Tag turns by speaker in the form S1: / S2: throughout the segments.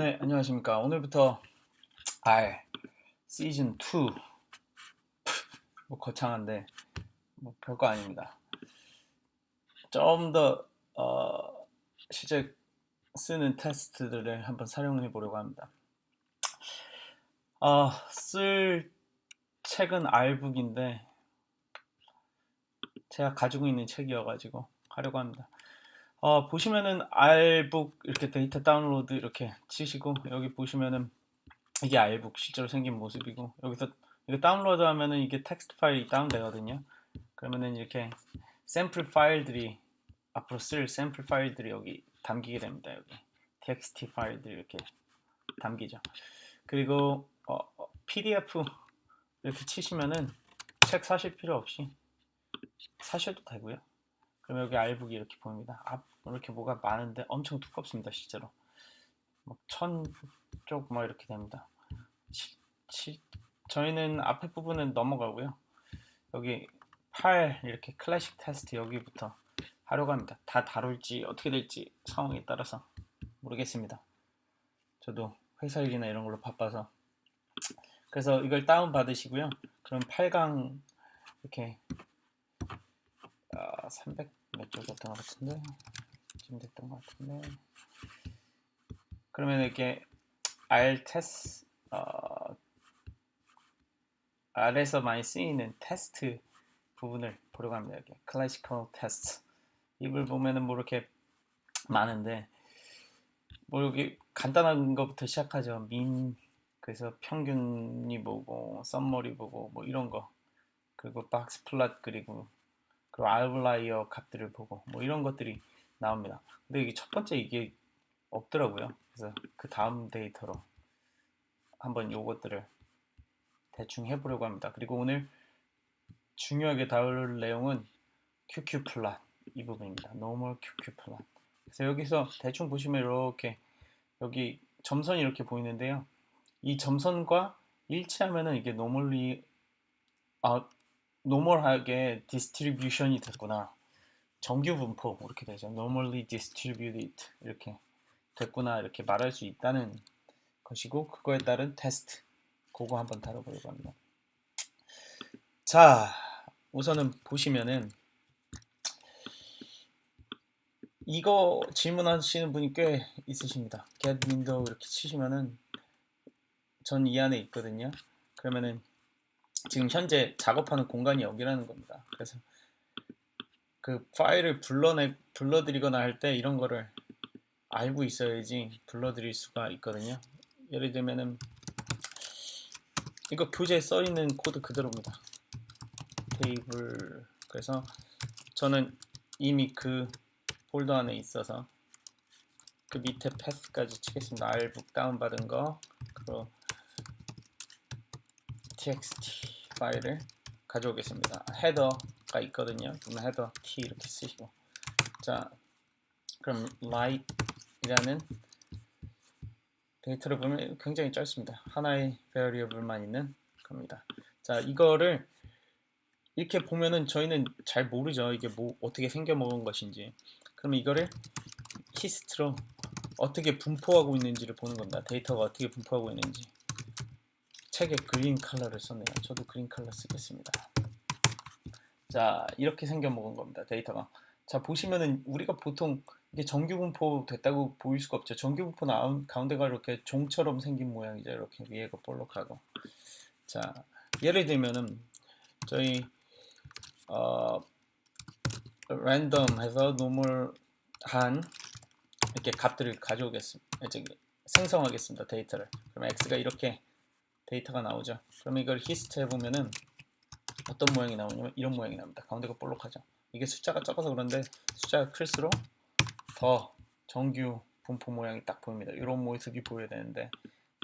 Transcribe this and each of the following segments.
S1: 네, 안녕하십니까. 오늘부터 R 시즌 2. 뭐 거창한데 뭐 별거 아닙니다. 좀더 어, 실제 쓰는 테스트들을 한번 사용해 보려고 합니다. 어, 쓸 책은 R북인데 제가 가지고 있는 책이어가지고 하려고 합니다. 어, 보시면은 R북 이렇게 데이터 다운로드 이렇게 치시고 여기 보시면은 이게 R북 실제로 생긴 모습이고 여기서 이거 다운로드 하면은 이게 텍스트 파일이 다운되거든요. 그러면은 이렇게 샘플 파일들이 앞으로 쓸 샘플 파일들이 여기 담기게 됩니다. 여기 txt 파일들이 이렇게 담기죠. 그리고 어, 어, PDF 이렇게 치시면은 책 사실 필요 없이 사셔도 되고요. 그럼 여기 R북이 이렇게 보입니다. 앞 이렇게 뭐가 많은데 엄청 두껍습니다. 실제로 뭐천쪽 뭐 이렇게 됩니다. 치, 치, 저희는 앞에 부분은 넘어가고요. 여기 8 이렇게 클래식 테스트 여기부터 하려고 합니다. 다 다룰지 어떻게 될지 상황에 따라서 모르겠습니다. 저도 회사 일이나 이런 걸로 바빠서 그래서 이걸 다운 받으시고요. 그럼 8강 이렇게 아, 300 몇 쪽이었던 것 같은데 지금 됐던 것 같은데 그러면 이렇게 R 테스 어, R에서 많이 쓰이는 테스트 부분을 보려고 합니다. 여기 클래시컬 테스트 이걸 보면은 뭐 이렇게 많은데 뭐 여기 간단한 것부터 시작하죠. 민 그래서 평균이 뭐고 썸머리 보고 뭐 이런 거 그리고 박스 플랫 그리고 그리고 아웃라이어 값들을 보고 뭐 이런 것들이 나옵니다. 근데 이게 첫 번째 이게 없더라고요. 그래서 그 다음 데이터로 한번 요것들을 대충 해보려고 합니다. 그리고 오늘 중요하게 다룰 내용은 QQ 플랫 이 부분입니다. normal QQ 플랫. 그래서 여기서 대충 보시면 이렇게 여기 점선이 이렇게 보이는데요. 이 점선과 일치하면은 이게 normally 아 노멀하게 디스트리뷰션이 됐구나. 정규 분포 이렇게 되죠. normally distributed 이렇게 됐구나 이렇게 말할 수 있다는 것이고 그거에 따른 테스트 그거 한번 다뤄보려고 합니다. 자 우선은 보시면은 이거 질문하시는 분이 꽤 있으십니다. get window 이렇게 치시면은 전 이 안에 있거든요. 그러면은 지금 현재 작업하는 공간이 여기라는 겁니다. 그래서 그 파일을 불러내 불러들이거나 할 때 이런 거를 알고 있어야지 불러들일 수가 있거든요. 예를 들면은 이거 교재에 써 있는 코드 그대로입니다. 테이블 그래서 저는 이미 그 폴더 안에 있어서 그 밑에 패스까지 치겠습니다. R북 다운받은 거 그리고 txt 파일을 가져오겠습니다. 헤더가 있거든요. 그러면 헤더 t 이렇게 쓰시고 자 그럼 light이라는 데이터를 보면 굉장히 짧습니다. 하나의 variable만 있는 겁니다. 자 이거를 이렇게 보면은 저희는 잘 모르죠. 이게 뭐 어떻게 생겨 먹은 것인지. 그러면 이거를 히스트로 어떻게 분포하고 있는지를 보는 겁니다. 데이터가 어떻게 분포하고 있는지. 책에 그린 컬러를 썼네요. 저도 그린 컬러 쓰겠습니다. 자, 이렇게 생겨 먹은 겁니다. 데이터가. 자, 보시면은 우리가 보통 이게 정규 분포 됐다고 보일 수가 없죠. 정규 분포는 가운데가 이렇게 종처럼 생긴 모양이죠. 이렇게 위에가 볼록하고. 자, 예를 들면은 저희 어 랜덤 해서 노멀한 이렇게 값들을 가져오겠습니다. 생성하겠습니다. 데이터를. 그럼 x가 이렇게 데이터가 나오죠. 그러면 이걸 히스트 해보면은 어떤 모양이 나오냐면 이런 모양이 나옵니다. 가운데가 볼록하죠. 이게 숫자가 적어서 그런데 숫자가 클수록 더 정규 분포 모양이 딱 보입니다. 이런 모습이 보여야 되는데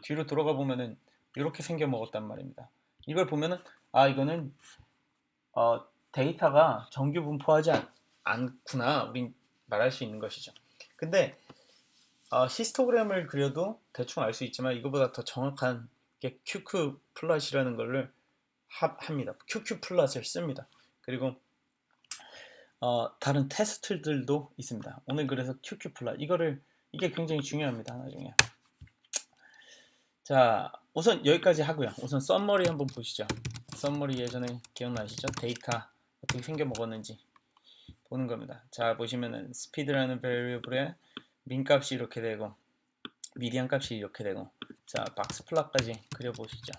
S1: 뒤로 돌아가 보면은 이렇게 생겨 먹었단 말입니다. 이걸 보면은 아 이거는 어, 데이터가 정규 분포하지 않, 않구나 우린 말할 수 있는 것이죠. 근데 어, 히스토그램을 그려도 대충 알 수 있지만 이거보다 더 정확한 게 QQ 플랫이라는 것을 합니다. QQ 플랫을 씁니다. 그리고 어, 다른 테스트들도 있습니다. 오늘 그래서 QQ 플랫 이거를 이게 굉장히 중요합니다. 나중에 자, 우선 여기까지 하고요. 우선 썸머리 한번 보시죠. 썸머리 예전에 기억나시죠? 데이터 어떻게 생겨 먹었는지 보는 겁니다. 자, 보시면은 스피드라는 베리어블의 민값이 이렇게 되고 미디안 값이 이렇게 되고 자, 박스 플롯까지 그려 보시죠.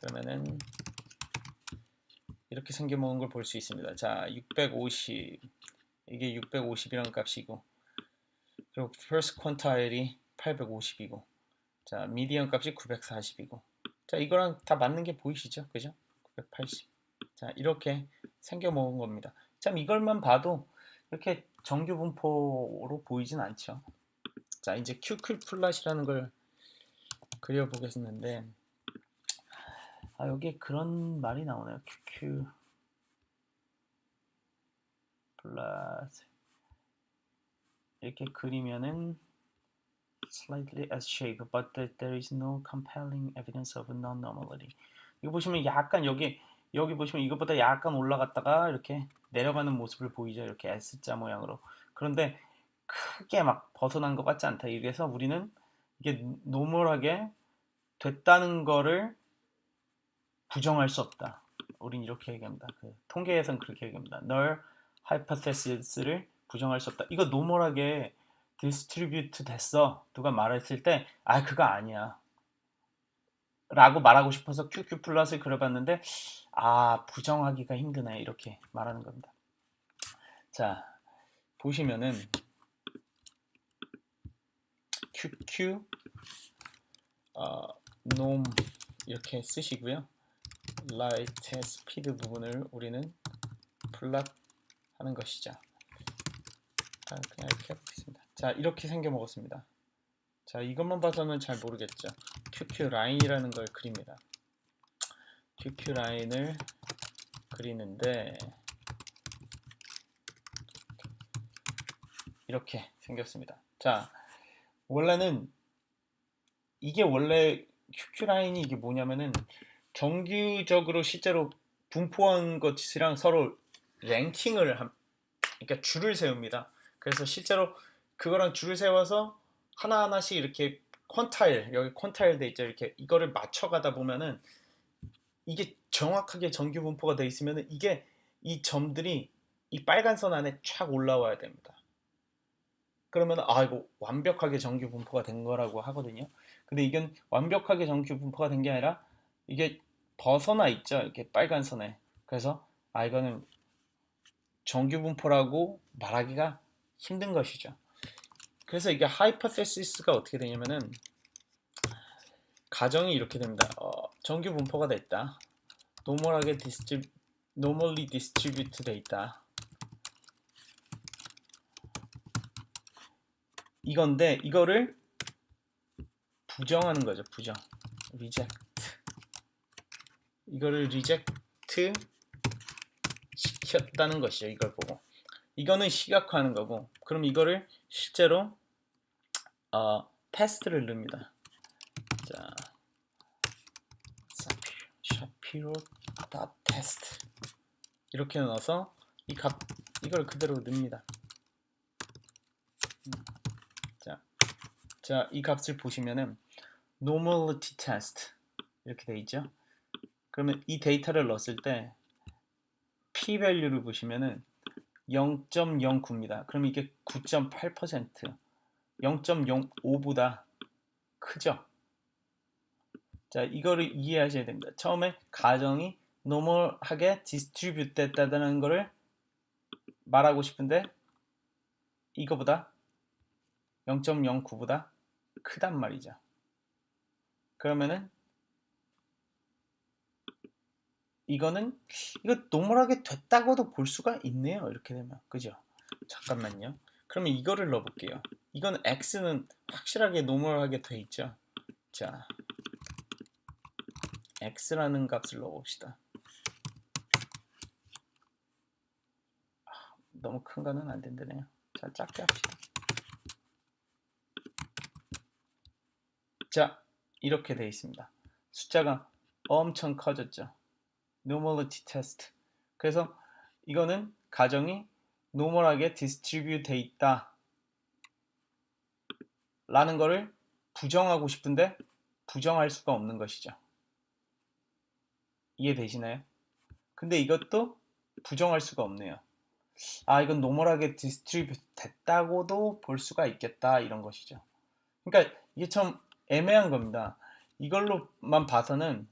S1: 그러면은 이렇게 생겨 먹은 걸 볼 수 있습니다. 자, 650 이게 650이라는 값이고 그리고 first quintile이 850이고 자, 미디언 값이 940이고 자, 이거랑 다 맞는 게 보이시죠? 그죠? 980. 자, 이렇게 생겨 먹은 겁니다. 참 이걸만 봐도 이렇게 정규 분포로 보이진 않죠. 자, 이제 QQ 플랫이라는 걸 그려 보겠는데 아, 여기에 그런 말이 나오네요. QQ 플랫 이렇게 그리면은 slightly as shape, but there is no compelling evidence of non-normality. 이거 보시면 약간 여기 여기 보시면 이것보다 약간 올라갔다가 이렇게 내려가는 모습을 보이죠. 이렇게 S자 모양으로. 그런데 크게 막 벗어난 것 같지 않다. 이래서 우리는 이게 노멀하게 됐다는 거를 부정할 수 없다. 우린 이렇게 얘기합니다. 그 통계에선 그렇게 얘기합니다. 널 하이퍼테시스를 부정할 수 없다. 이거 노멀하게 디스트리뷰트 됐어. 누가 말했을 때, 아, 그거 아니야. 라고 말하고 싶어서 QQ 플러스를 그려봤는데, 아, 부정하기가 힘드네. 이렇게 말하는 겁니다. 자, 보시면은, QQ, 어, 놈, 이렇게 쓰시고요. 라이트 스피드 부분을 우리는 플랫 하는 것이죠. 자, 그냥 이렇게 해보겠습니다. 자, 이렇게 생겨 먹었습니다. 자, 이것만 봐서는 잘 모르겠죠. QQ 라인이라는 걸 그립니다. QQ 라인을 그리는데 이렇게 생겼습니다. 자, 원래는 이게 원래 QQ 라인이 이게 뭐냐면은 정규적으로 실제로 분포한 것이랑 서로 랭킹을 함, 그러니까 줄을 세웁니다. 그래서 실제로 그거랑 줄을 세워서 하나하나씩 이렇게 퀀타일 여기 퀀타일 돼 있죠 이렇게 이거를 맞춰가다 보면은 이게 정확하게 정규 분포가 돼 있으면은 이게 이 점들이 이 빨간 선 안에 촥 올라와야 됩니다. 그러면 아 이거 완벽하게 정규 분포가 된 거라고 하거든요. 근데 이건 완벽하게 정규 분포가 된 게 아니라 이게 벗어나 있죠 이렇게 빨간 선에. 그래서 아 이거는 정규 분포라고 말하기가 힘든 것이죠. 그래서 이게 하이퍼테시스가 어떻게 되냐면은 가정이 이렇게 됩니다. 어, 정규 분포가 됐다. 노멀하게 디스트리 노멀리 디스트리뷰트 돼 있다. 이건데 이거를 부정하는 거죠. 부정. reject. 이거를 reject 시켰다는 것이죠. 이걸 보고. 이거는 시각화하는 거고. 그럼 이거를 실제로 어, 테스트를 넣습니다. 자, 다 테스트 이렇게 넣어서 이 값 이걸 그대로 넣습니다. 음, 자, 자, 이 값을 보시면은 normality test 이렇게 돼 있죠. 그러면 이 데이터를 넣었을 때 p 밸류를 보시면은 0.09입니다. 그럼 이게 9.8% 0.05보다 크죠. 자, 이거를 이해하셔야 됩니다. 처음에 가정이 노멀하게 디스트리뷰트 됐다는 거를 말하고 싶은데 이거보다 0.09보다 크단 말이죠. 그러면은 이거는 이거 노멀하게 됐다고도 볼 수가 있네요. 이렇게 되면 그죠? 잠깐만요. 그러면 이거를 넣어볼게요. 이건 x는 확실하게 노멀하게 돼 있죠. 자, x라는 값을 넣어봅시다. 아, 너무 큰 거는 안 된다네요. 자, 작게 합시다. 자, 이렇게 돼 있습니다. 숫자가 엄청 커졌죠. normality test. 그래서 이거는 가정이 노멀하게 디스트리뷰 돼 있다 라는 거를 부정하고 싶은데 부정할 수가 없는 것이죠. 이해되시나요? 근데 이것도 부정할 수가 없네요. 아, 이건 노멀하게 디스트리뷰트 됐다고도 볼 수가 있겠다 이런 것이죠. 그러니까 이게 참 애매한 겁니다. 이걸로만 봐서는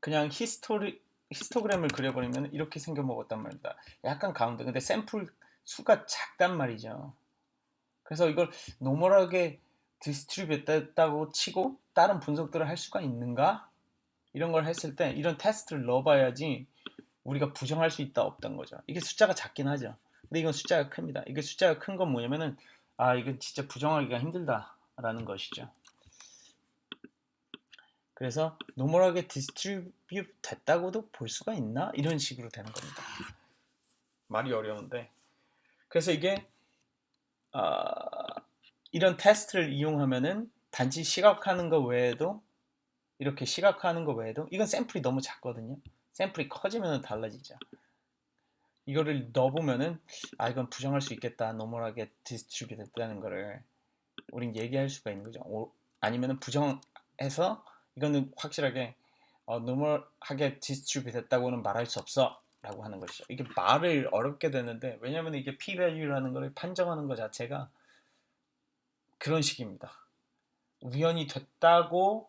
S1: 그냥 히스토리 히스토그램을 그려버리면 이렇게 생겨 먹었단 말입니다. 약간 가운데 근데 샘플 수가 작단 말이죠. 그래서 이걸 노멀하게 디스트리뷰트 됐다고 치고 다른 분석들을 할 수가 있는가? 이런 걸 했을 때 이런 테스트를 넣어봐야지 우리가 부정할 수 있다 없던 거죠. 이게 숫자가 작긴 하죠. 근데 이건 숫자가 큽니다. 이게 숫자가 큰 건 뭐냐면은 아 이건 진짜 부정하기가 힘들다 라는 것이죠. 그래서 노멀하게 디스트리뷰트 됐다고도 볼 수가 있나? 이런 식으로 되는 겁니다. 말이 어려운데 그래서 이게 아, 이런 테스트를 이용하면은 단지 시각하는 거 외에도 이렇게 시각하는 거 외에도 이건 샘플이 너무 작거든요. 샘플이 커지면 달라지죠. 이거를 넣어보면은 아 이건 부정할 수 있겠다. 노멀하게 디스트리뷰 됐다는 거를 우린 얘기할 수가 있는 거죠. 오, 아니면은 부정해서 이거는 확실하게 어, 노멀하게 디스트리뷰 됐다고는 말할 수 없어. 라고 하는 것이죠. 이게 말을 어렵게 되는데 왜냐면 이게 p-value라는 걸 판정하는 것 자체가 그런 식입니다. 우연히 됐다고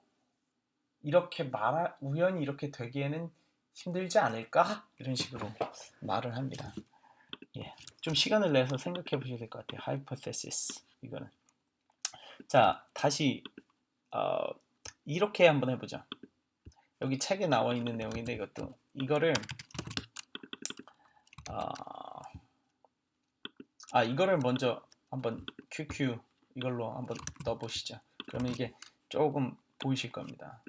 S1: 이렇게 말 우연히 이렇게 되기에는 힘들지 않을까 이런 식으로 말을 합니다. 예, 좀 시간을 내서 생각해 보셔야 될 것 같아요. hypothesis 이거는 자 다시 어, 이렇게 한번 해보자. 여기 책에 나와 있는 내용인데 이것도 이거를 아, 아 이거를 먼저 한번 QQ 이걸로 한번 넣어보시죠. 그러면 이게 조금 보이실 겁니다.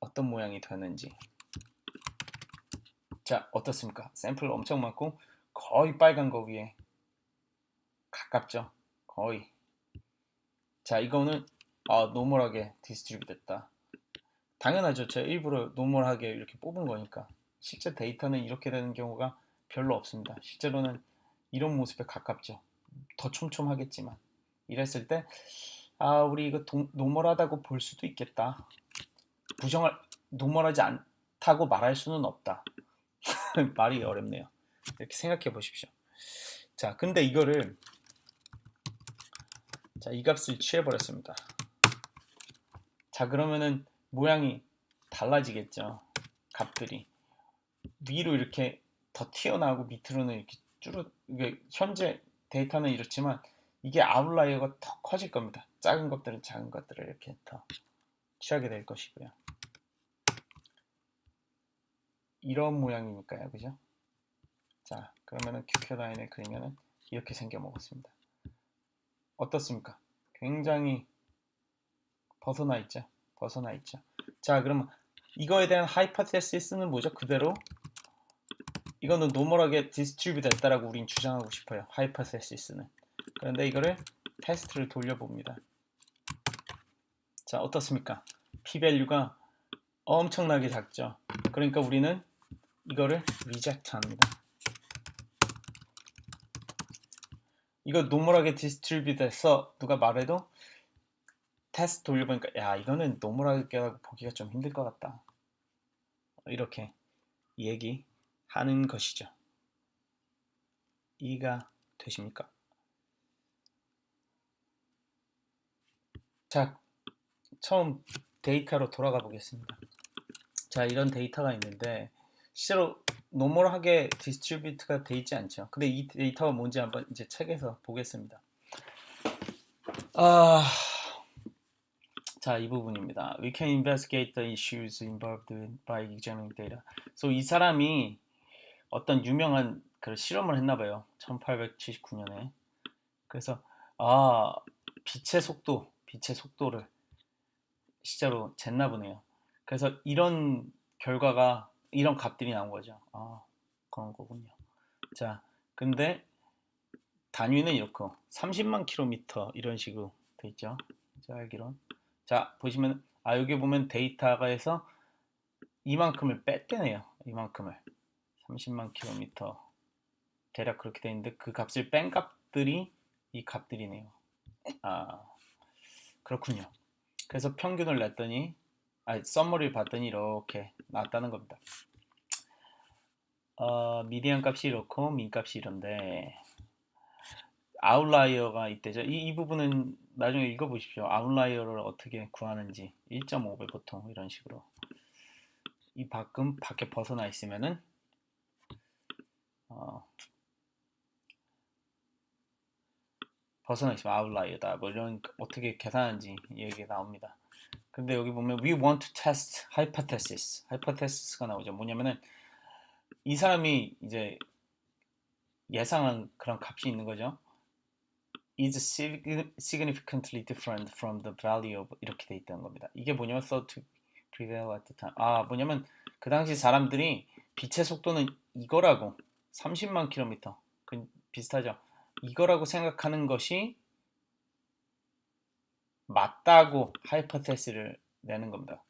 S1: 어떤 모양이 되는지. 자, 어떻습니까? 샘플 엄청 많고 거의 빨간 거 위에 가깝죠? 거의. 자, 이거는 아, 노멀하게 디스트리뷰 됐다. 당연하죠. 제가 일부러 노멀하게 이렇게 뽑은 거니까. 실제 데이터는 이렇게 되는 경우가 별로 없습니다. 실제로는 이런 모습에 가깝죠. 더 촘촘하겠지만. 이랬을 때, 아, 우리 이거 동, 노멀하다고 볼 수도 있겠다. 부정할, 노멀하지 않다고 말할 수는 없다. 말이 어렵네요. 이렇게 생각해 보십시오. 자, 근데 이거를, 자, 이 값을 취해버렸습니다. 자, 그러면은 모양이 달라지겠죠. 값들이. 위로 이렇게 더 튀어나오고 밑으로는 이렇게 쭈르 이게 현재 데이터는 이렇지만 이게 아웃라이어가 더 커질 겁니다. 작은 것들은 작은 것들을 이렇게 더 취하게 될 것이고요. 이런 모양이니까요, 그죠? 자, 그러면은 QQ 라인을 그리면은 이렇게 생겨 먹었습니다. 어떻습니까? 굉장히 벗어나 있죠. 벗어나 있죠. 자, 그러면 이거에 대한 하이퍼테시스는 뭐죠? 그대로 이거는 노멀하게 디스트리뷰 됐다라고 우린 주장하고 싶어요. 하이퍼테시스는. 그런데 이거를 테스트를 돌려봅니다. 자, 어떻습니까? p-value가 엄청나게 작죠. 그러니까 우리는 이거를 리젝트 합니다. 이거 노멀하게 디스트리뷰 돼서 누가 말해도 테스트 돌려보니까 야 이거는 노멀하게 보기가 좀 힘들 것 같다. 이렇게 얘기하는 것이죠. 이해가 되십니까? 자, 처음 데이터로 돌아가 보겠습니다. 자, 이런 데이터가 있는데 실제로 노멀하게 디스트리뷰트가 돼 있지 않죠. 근데 이 데이터가 뭔지 한번 이제 책에서 보겠습니다. 아, 자, 이 부분입니다. We can investigate the issues involved by examining data. So 이 사람이 어떤 유명한 그 실험을 했나 봐요. 1879년에. 그래서 아, 빛의 속도, 빛의 속도를 실제로 쟀나 보네요. 그래서 이런 결과가 이런 값들이 나온 거죠. 아, 그런 거군요. 자, 근데 단위는 이렇게 30만 킬로미터 이런 식으로 돼 있죠. 알기론. 자, 보시면 아 여기 보면 데이터가 해서 이만큼을 뺐대네요. 이만큼을 30만 킬로미터 대략 그렇게 돼 있는데 그 값을 뺀 값들이 이 값들이네요. 아, 그렇군요. 그래서 평균을 냈더니 아니 썸머리를 봤더니 이렇게 나왔다는 겁니다. 어, 미디안 값이 이렇고 민 값이 이런데 아웃라이어가 이때죠. 이, 이 부분은 나중에 읽어보십시오. 아웃라이어를 어떻게 구하는지 1.5배 보통 이런 식으로 이 밖은 밖에 벗어나 있으면은 어, 벗어나 있으면 아웃라이어다. 뭐 이런 어떻게 계산하는지 얘기가 나옵니다. 근데 여기 보면 we want to test hypothesis. hypothesis가 나오죠. 뭐냐면은 이 사람이 이제 예상한 그런 값이 있는 거죠. is sig- significantly different from the value of 이렇게 돼 있다는 겁니다. 이게 뭐냐면 thought to prevail at the time. 아 뭐냐면 그 당시 사람들이 빛의 속도는 이거라고 30만 킬로미터 그 비슷하죠. 이거라고 생각하는 것이 맞다고 하이퍼테스를 내는 겁니다.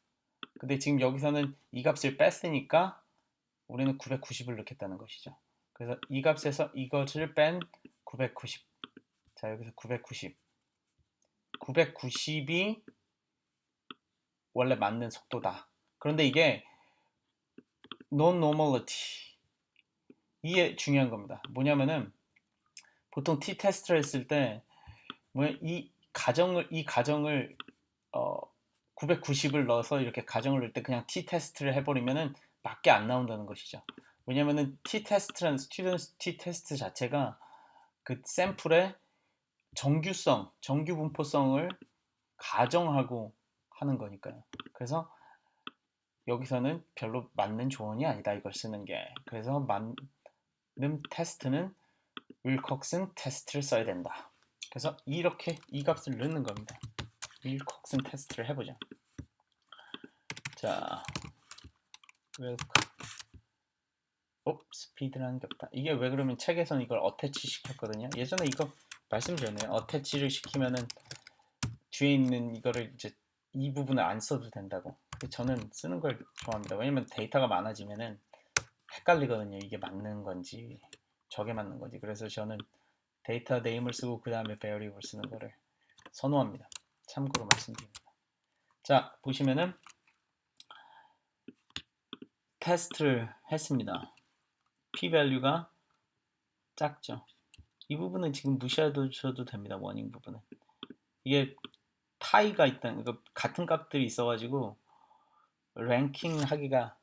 S1: 근데 지금 여기서는 이 값을 뺐으니까 우리는 990을 넣겠다는 것이죠. 그래서 이 값에서 이것을 뺀 990. 자, 여기서 990. 990이 원래 맞는 속도다. 그런데 이게 non-normality. 이게 중요한 겁니다. 뭐냐면은 보통 t 테스트를 했을 때 뭐야 이 가정을 이 가정을 어 990을 넣어서 이렇게 가정을 넣을 때 그냥 t 테스트를 해버리면은 맞게 안 나온다는 것이죠. 왜냐면은 t 테스트라는 스튜던트 t 테스트 자체가 그 샘플의 정규성, 정규 분포성을 가정하고 하는 거니까요. 그래서 여기서는 별로 맞는 조언이 아니다 이걸 쓰는 게. 그래서 맞는 테스트는 윌콕슨 테스트를 써야 된다. 그래서 이렇게 이 값을 넣는 겁니다. 윌콕슨 테스트를 해보자. 자, 웰컴. 어, 스피드라는 게 없다. 이게 왜 그러면 책에서는 이걸 어태치 시켰거든요. 예전에 이거 말씀드렸네요. 어태치를 시키면은 뒤에 있는 이거를 이제 이 부분을 안 써도 된다고. 저는 쓰는 걸 좋아합니다. 왜냐면 데이터가 많아지면은 헷갈리거든요. 이게 맞는 건지 저게 맞는 건지. 그래서 저는 데이터 네임을 쓰고 그 다음에 베어리블 쓰는 거를 선호합니다. 참고로 말씀드립니다. 자 보시면은 테스트를 했습니다. p-value가 작죠. 이 부분은 지금 무시하셔도 됩니다. 워닝 부분은. 이게 타이가 있다는 거 같은 값들이 있어가지고 랭킹 하기가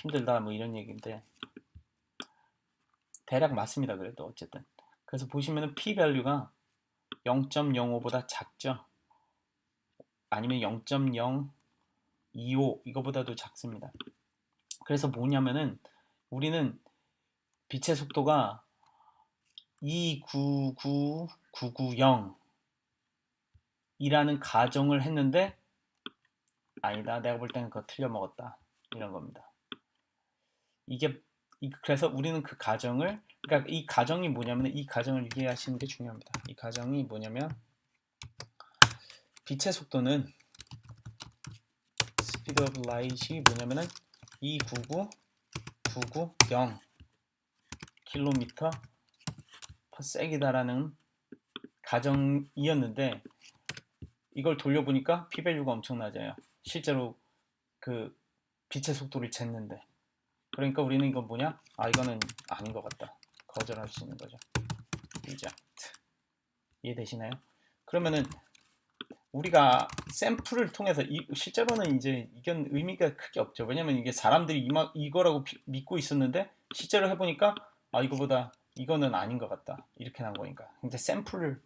S1: 힘들다 뭐 이런 얘기인데 대략 맞습니다. 그래도 어쨌든 그래서 보시면은 p-value가 0.05보다 작죠. 아니면 0.025 이거보다도 작습니다. 그래서 뭐냐면은 우리는 빛의 속도가 299990 이라는 가정을 했는데 아니다 내가 볼 때는 그거 틀려 먹었다 이런 겁니다 이게 그래서 우리는 그 가정을 그러니까 이 가정이 뭐냐면 이 가정을 이해하시는 게 중요합니다 이 가정이 뭐냐면 빛의 속도는 speed of light이 뭐냐면은 299990 킬로미터 퍼섹이다라는 가정이었는데 이걸 돌려보니까 p-value가 엄청 낮아요. 실제로 그 빛의 속도를 쟀는데 그러니까 우리는 이건 뭐냐? 아 이거는 아닌 것 같다. 거절할 수 있는 거죠. 리젝트 이해되시나요? 그러면은 우리가 샘플을 통해서 이, 실제로는 이제 이건 의미가 크게 없죠. 왜냐면 이게 사람들이 이마, 이거라고 비, 믿고 있었는데 실제로 해보니까 아 이거보다 이거는 아닌 것 같다. 이렇게 나온 거니까. 근데 샘플을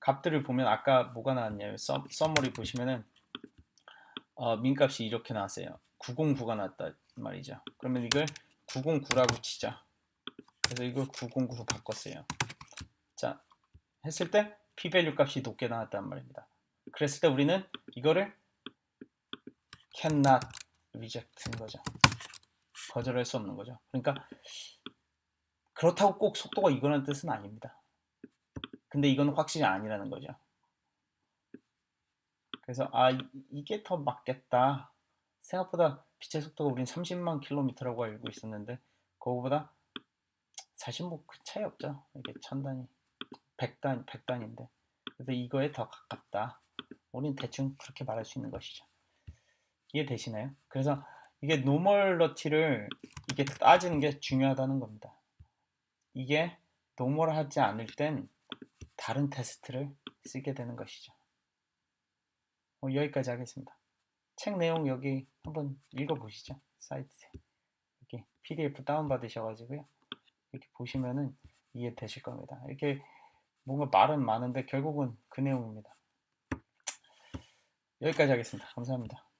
S1: 값들을 보면 아까 뭐가 나왔냐면 서, 서머리 보시면은 어, 민값이 이렇게 나왔어요. 909가 나왔다 말이죠. 그러면 이걸 909라고 치자. 그래서 이걸 909로 바꿨어요. 자, 했을 때 p-value 값이 높게 나왔단 말입니다. 그랬을 때 우리는 이거를 cannot reject인 거죠. 거절할 수 없는 거죠. 그러니까 그렇다고 꼭 속도가 이거라는 뜻은 아닙니다. 근데 이건 확실히 아니라는 거죠. 그래서 아 이, 게 더 맞겠다. 생각보다 빛의 속도가 우린 30만 킬로미터라고 알고 있었는데 그거보다 사실 뭐 그 차이 없죠. 이게 천 단위, 백 단, 백 단인데. 그래서 이거에 더 가깝다. 우리는 대충 그렇게 말할 수 있는 것이죠. 이해되시나요? 그래서 이게 노멀러티를 이게 따지는 게 중요하다는 겁니다. 이게 노멀하지 않을 땐 다른 테스트를 쓰게 되는 것이죠. 어, 여기까지 하겠습니다. 책 내용 여기 한번 읽어보시죠. 사이트에. 여기 PDF 다운받으셔가지고요. 이렇게 보시면은 이해되실 겁니다. 이렇게 뭔가 말은 많은데 결국은 그 내용입니다. 여기까지 하겠습니다. 감사합니다.